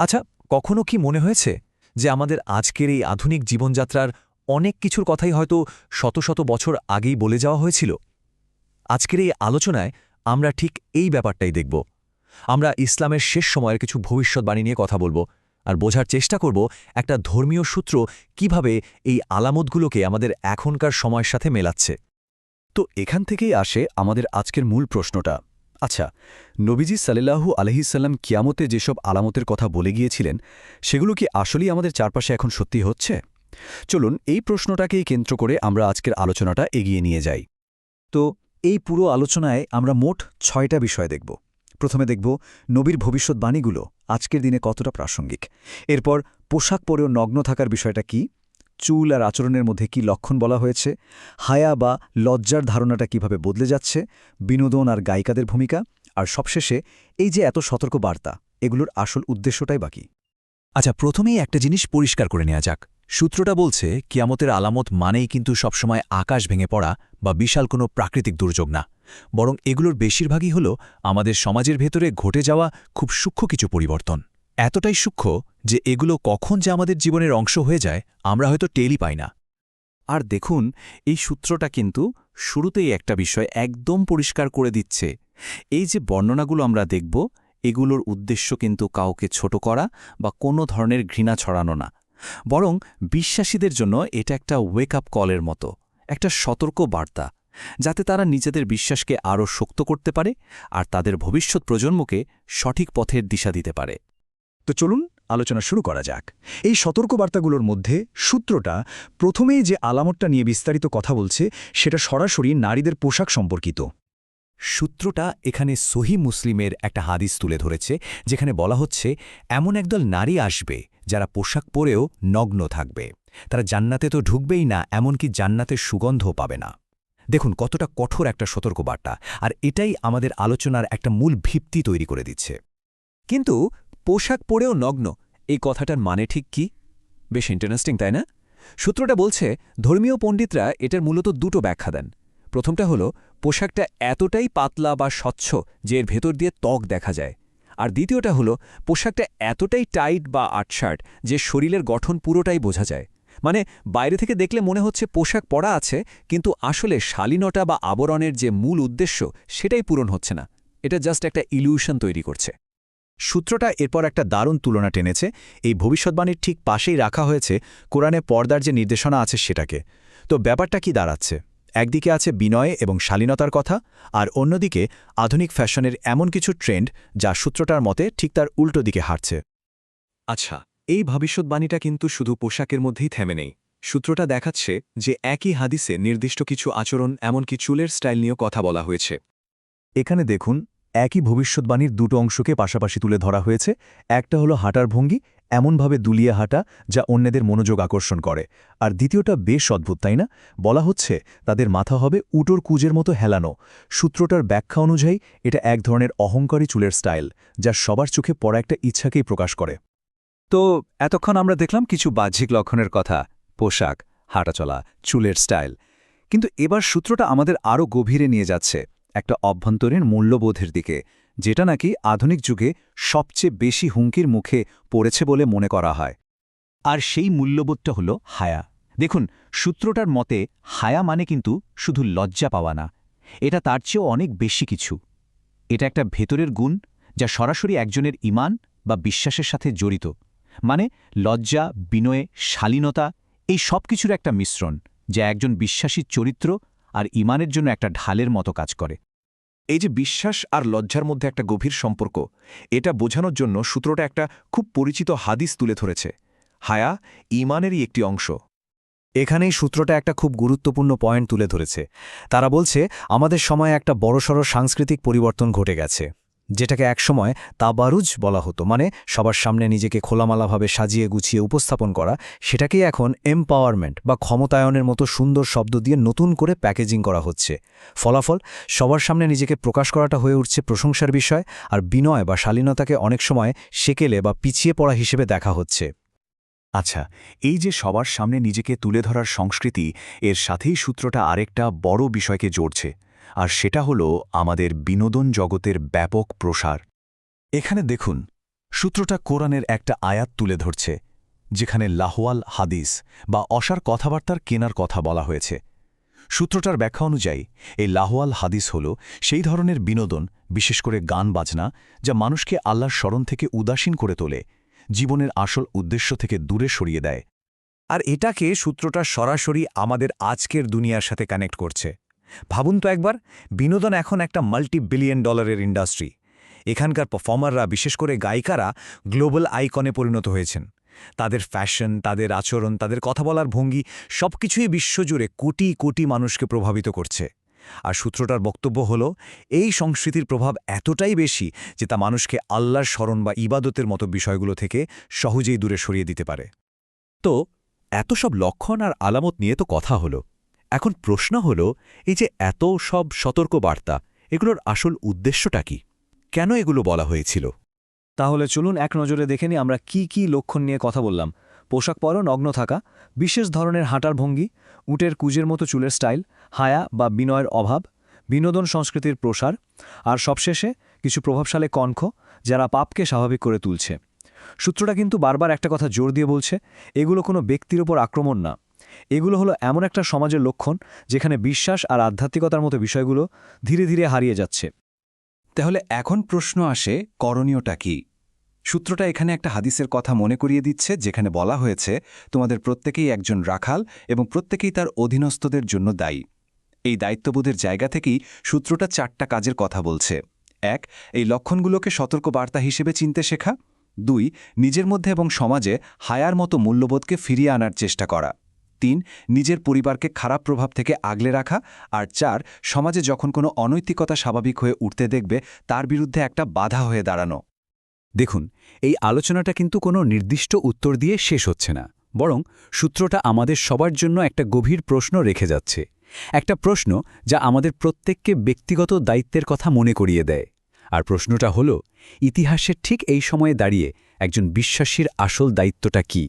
আচ্ছা কখনো কি মনে হয়েছে যে আমাদের আজকের এই আধুনিক জীবনযাত্রার অনেক কিছুর কথাই হয়তো শত শত বছর আগেই বলে যাওয়া হয়েছিল? আজকের এই আলোচনায় আমরা ঠিক এই ব্যাপারটাই দেখব। আমরা ইসলামের শেষ সময়ের কিছু ভবিষ্যৎবাণী নিয়ে কথা বলব আর বোঝার চেষ্টা করব একটা ধর্মীয় সূত্র কীভাবে এই আলামতগুলোকে আমাদের এখনকার সময়ের সাথে মেলাচ্ছে। তো এখান থেকেই আসে আমাদের আজকের মূল প্রশ্নটা। আচ্ছা নবীজি সাল্লাহু আলহিসাল্লাম কিয়ামতে যেসব আলামতের কথা বলে গিয়েছিলেন, সেগুলো কি আসলেই আমাদের চারপাশে এখন সত্যি হচ্ছে? চলুন এই প্রশ্নটাকেই কেন্দ্র করে আমরা আজকের আলোচনাটা এগিয়ে নিয়ে যাই। তো, এই পুরো আলোচনায় আমরা মোট ছয়টা বিষয় দেখব। প্রথমে দেখব নবীর ভবিষ্যৎবাণীগুলো, আজকের দিনে কতটা প্রাসঙ্গিক। এরপর পোশাক পরেও নগ্ন থাকার বিষয়টা কি চুল আর আচরণের মধ্যে কি লক্ষণ বলা হয়েছে? হায়া বা লজ্জার ধারণাটা কীভাবে বদলে যাচ্ছে? বিনোদন আর গায়িকাদের ভূমিকা? আর সবশেষে, এই যে এত সতর্ক বার্তা এগুলোর আসল উদ্দেশ্যটাই বাকি আচ্ছা প্রথমেই একটা জিনিস পরিষ্কার করে নেওয়া যাক। সূত্রটা বলছে, কিয়ামতের আলামত মানেই কিন্তু সবসময় আকাশ ভেঙে পড়া বা বিশাল কোনো প্রাকৃতিক দুর্যোগ না। বরং এগুলোর বেশিরভাগই হল আমাদের সমাজের ভেতরে ঘটে যাওয়া খুব সূক্ষ্ম কিছু পরিবর্তন। এতটাই সূক্ষ্ম যে এগুলো কখন যে আমাদের জীবনের অংশ হয়ে যায়, আমরা হয়তো টেলই পাই না। আর দেখুন, এই সূত্রটা কিন্তু শুরুতেই একটা বিষয় একদম পরিষ্কার করে দিচ্ছে। এই যে বর্ণনাগুলো আমরা দেখব, এগুলোর উদ্দেশ্য কিন্তু কাউকে ছোট করা বা কোনো ধরনের ঘৃণা ছড়ানো না। বরং বিশ্বাসীদের জন্য এটা একটা ওয়েক আপ কলের মতো, একটা সতর্ক বার্তা, যাতে তারা নিজেদের বিশ্বাসকে আরও শক্ত করতে পারে আর তাদের ভবিষ্যৎ প্রজন্মকে সঠিক পথের দিশা দিতে পারে। তো চলুন আলোচনা শুরু করা যাক। এই সতর্কবার্তাগুলোর মধ্যে সূত্রটা প্রথমেই যে আলামতটা নিয়ে বিস্তারিত কথা বলছে, সেটা সরাসরি নারীদের পোশাক সম্পর্কিত। সূত্রটা এখানে সহি মুসলিমের একটা হাদিস তুলে ধরেছে, যেখানে বলা হচ্ছে, এমন একদল নারী আসবে, যারা পোশাক পরেও নগ্ন থাকবে। তারা জান্নাতে তো ঢুকবেই না, এমনকি জান্নাতের সুগন্ধও পাবে না। দেখুন, কতটা কঠোর একটা সতর্কবার্তা, আর এটাই আমাদের আলোচনার একটা মূল ভিত্তি তৈরি করে দিচ্ছে। কিন্তু পোশাক পরেও নগ্ন। এই কথাটার মানে ঠিক কি? বেশ ইন্টারেস্টিং তাই না? সূত্রটা বলছে, ধর্মীয় পণ্ডিতরা এটার মূলত দুটো ব্যাখ্যা দেন। প্রথমটা হলো, পোশাকটা এতটাই পাতলা বা স্বচ্ছ যে এর ভেতর দিয়ে ত্বক দেখা যায়। আর দ্বিতীয়টা হলো, পোশাকটা এতটাই টাইট বা আটশার্ট যে শরীরের গঠন পুরোটাই বোঝা যায়। মানে বাইরে থেকে দেখলে মনে হচ্ছে পোশাক পরা আছে, কিন্তু আসলে শালীনতা বা আবরণের যে মূল উদ্দেশ্য সেটাই পূরণ হচ্ছে না। এটা জাস্ট একটা ইলিউশন তৈরি করছে। সূত্রটা এরপর একটা দারুণ তুলনা টেনেছে। এই ভবিষ্যৎবাণীর ঠিক পাশেই রাখা হয়েছে কোরআনে পর্দার যে নির্দেশনা আছে সেটাকে। তো ব্যাপারটা কি দাঁড়াচ্ছে? একদিকে আছে বিনয় এবং শালীনতার কথা, আর অন্যদিকে আধুনিক ফ্যাশনের এমন কিছু ট্রেন্ড যা সূত্রটার মতে ঠিক তার উল্টো দিকে হাঁটছে। আচ্ছা এই ভবিষ্যৎবাণীটা কিন্তু শুধু পোশাকের মধ্যেই থেমে নেই। সূত্রটা দেখাচ্ছে যে একই হাদিসে নির্দিষ্ট কিছু আচরণ, এমনকি চুলের স্টাইল নিয়েও কথা বলা হয়েছে। এখানে দেখুন একই ভবিষ্যৎবাণীর দুটো অংশকে পাশাপাশি তুলে ধরা হয়েছে। একটা হলো হাঁটার ভঙ্গি, এমনভাবে দুলিয়ে হাঁটা যা অন্যদের মনোযোগ আকর্ষণ করে। আর দ্বিতীয়টা বেশ অদ্ভুত, তাই না? বলা হচ্ছে তাদের মাথা হবে উটোর কুজের মতো হেলানো। সূত্রটার ব্যাখ্যা অনুযায়ী এটা এক ধরনের অহংকারী চুলের স্টাইল, যা সবার চোখে পড়া একটা ইচ্ছাকেই প্রকাশ করে। তো এতক্ষণ আমরা দেখলাম কিছু বাহ্যিক লক্ষণের কথা, পোশাক, হাঁটাচলা, চুলের স্টাইল। কিন্তু এবার সূত্রটা আমাদের আরও গভীরে নিয়ে যাচ্ছে। একটা অভ্যন্তরীণ মূল্যবোধের দিকে, যেটা নাকি আধুনিক যুগে সবচেয়ে বেশি হুমকির মুখে পড়েছে বলে মনে করা হয়। আর সেই মূল্যবোধটা হল হায়া। দেখুন, সূত্রটার মতে, হায়া মানে কিন্তু শুধু লজ্জা পাওয়া না, এটা তার চেয়েও অনেক বেশি কিছু। এটা একটা ভেতরের গুণ, যা সরাসরি একজনের ইমান বা বিশ্বাসের সাথে জড়িত। মানে লজ্জা, বিনয়ে, শালীনতা, এই সব কিছুর একটা মিশ্রণ, যা একজন বিশ্বাসীর চরিত্র আর ইমানের জন্য একটা ঢালের মতো কাজ করে। এই যে বিশ্বাস আর লজ্জার মধ্যে একটা গভীর সম্পর্ক, এটা বোঝানোর জন্য সূত্রটা একটা খুব পরিচিত হাদিস তুলে ধরেছে। হায়া, ইমানেরই একটি অংশ। এখানেই সূত্রটা একটা খুব গুরুত্বপূর্ণ পয়েন্ট তুলে ধরেছে। তারা বলছে, আমাদের সময়ে একটা বড়সড় সাংস্কৃতিক পরিবর্তন ঘটে গেছে। যেটাকে একসময় তাবারুজ বলা হতো মানে সবার সামনে নিজেকে খোলামালাভাবে সাজিয়ে গুছিয়ে উপস্থাপন করা, সেটাকেই এখন এম্পাওয়ারমেন্ট বা ক্ষমতায়নের মতো সুন্দর শব্দ দিয়ে নতুন করে প্যাকেজিং করা হচ্ছে। ফলাফল, সবার সামনে নিজেকে প্রকাশ করাটা হয়ে উঠছে প্রশংসার বিষয় আর বিনয় বা শালীনতাকে অনেক সময় সেকেলে বা পিছিয়ে পড়া হিসেবে দেখা হচ্ছে। আচ্ছা এই যে সবার সামনে নিজেকে তুলে ধরার সংস্কৃতি, এর সাথেই সূত্রটা আরেকটা বড় বিষয়কে জড়ছে। আর সেটা হলো আমাদের বিনোদন জগতের ব্যাপক প্রসার। এখানে দেখুন, সূত্রটা কোরআনের একটা আয়াত তুলে ধরছে, যেখানে লাহওয়াল হাদিস বা অসার কথাবার্তার কেনার কথা বলা হয়েছে। সূত্রটার ব্যাখ্যা অনুযায়ী, এই লাহওয়াল হাদিস হল সেই ধরনের বিনোদন, বিশেষ করে গান বাজনা, যা মানুষকে আল্লাহর স্মরণ থেকে উদাসীন করে তোলে, জীবনের আসল উদ্দেশ্য থেকে দূরে সরিয়ে দেয়। আর এটাকে সূত্রটা সরাসরি আমাদের আজকের দুনিয়ার সাথে কানেক্ট করছে। ভাবুন তো একবার, বিনোদন এখন একটা মাল্টি বিলিয়ন ডলারের ইন্ডাস্ট্রি এখানকার পারফর্মাররা বিশেষ করে গায়িকারা গ্লোবাল আইকনে পরিণত হয়েছেন। তাদের ফ্যাশন তাদের আচরণ, তাদের কথা বলার ভঙ্গি, সবকিছুই বিশ্বজুড়ে কোটি কোটি মানুষকে প্রভাবিত করছে। আর সূত্রটার বক্তব্য হল, এই সংস্কৃতির প্রভাব এতটাই বেশি যে তা মানুষকে আল্লাহর স্মরণ বা ইবাদতের মতো বিষয়গুলো থেকে সহজেই দূরে সরিয়ে দিতে পারে। তো, এত সব লক্ষণ আর আলামত নিয়ে তো কথা হলো। এখন প্রশ্ন হল, এই যে এত সব সতর্ক বার্তা এগুলোর আসল উদ্দেশ্যটা কি? কেন এগুলো বলা হয়েছিল? তাহলে চলুন এক নজরে দেখে নিই আমরা কি কি লক্ষণ নিয়ে কথা বললাম। পোশাক পরও নগ্ন থাকা, বিশেষ ধরনের হাঁটার ভঙ্গি, উটের কুজের মতো চুলের স্টাইল, হায়া বা বিনয়ের অভাব, বিনোদন সংস্কৃতির প্রসার, আর সবশেষে কিছু প্রভাবশালী কণ্ঠ, যারা পাপকে স্বাভাবিক করে তুলছে। সূত্রটা কিন্তু বারবার একটা কথা জোর দিয়ে বলছে, এগুলো কোনো ব্যক্তির ওপর আক্রমণ না। এগুলো হলো এমন একটা সমাজের লক্ষণ যেখানে বিশ্বাস আর আধ্যাত্মিকতার মতো বিষয়গুলো ধীরে ধীরে হারিয়ে যাচ্ছে। তাহলে এখন প্রশ্ন আসে, করণীয়টা কি? সূত্রটা এখানে একটা হাদিসের কথা মনে করিয়ে দিচ্ছে, যেখানে বলা হয়েছে, তোমাদের প্রত্যেকেই একজন রাখাল এবং প্রত্যেকেই তার অধীনস্থদের জন্য দায়ী। এই দায়িত্ববোধের জায়গা থেকেই সূত্রটা চারটা কাজের কথা বলছে। এক, এই লক্ষণগুলোকে সতর্ক বার্তা হিসেবে চিনতে শেখা। দুই, নিজের মধ্যে এবং সমাজে হায়ার মতো মূল্যবোধকে ফিরিয়ে আনার চেষ্টা করা। তিন, নিজের পরিবারকে খারাপ প্রভাব থেকে আগলে রাখা আর চার, সমাজে যখন কোনো অনৈতিকতা স্বাভাবিক হয়ে উঠতে দেখবে, তার বিরুদ্ধে একটা বাধা হয়ে দাঁড়ানো। দেখুন, এই আলোচনাটা কিন্তু কোনো নির্দিষ্ট উত্তর দিয়ে শেষ হচ্ছে না, বরং সূত্রটা আমাদের সবার জন্য একটা গভীর প্রশ্ন রেখে যাচ্ছে। একটা প্রশ্ন যা আমাদের প্রত্যেককে ব্যক্তিগত দায়িত্বের কথা মনে করিয়ে দেয়। আর প্রশ্নটা হল ইতিহাসের ঠিক এই সময়ে দাঁড়িয়ে একজন বিশ্বাসীর আসল দায়িত্বটা কী?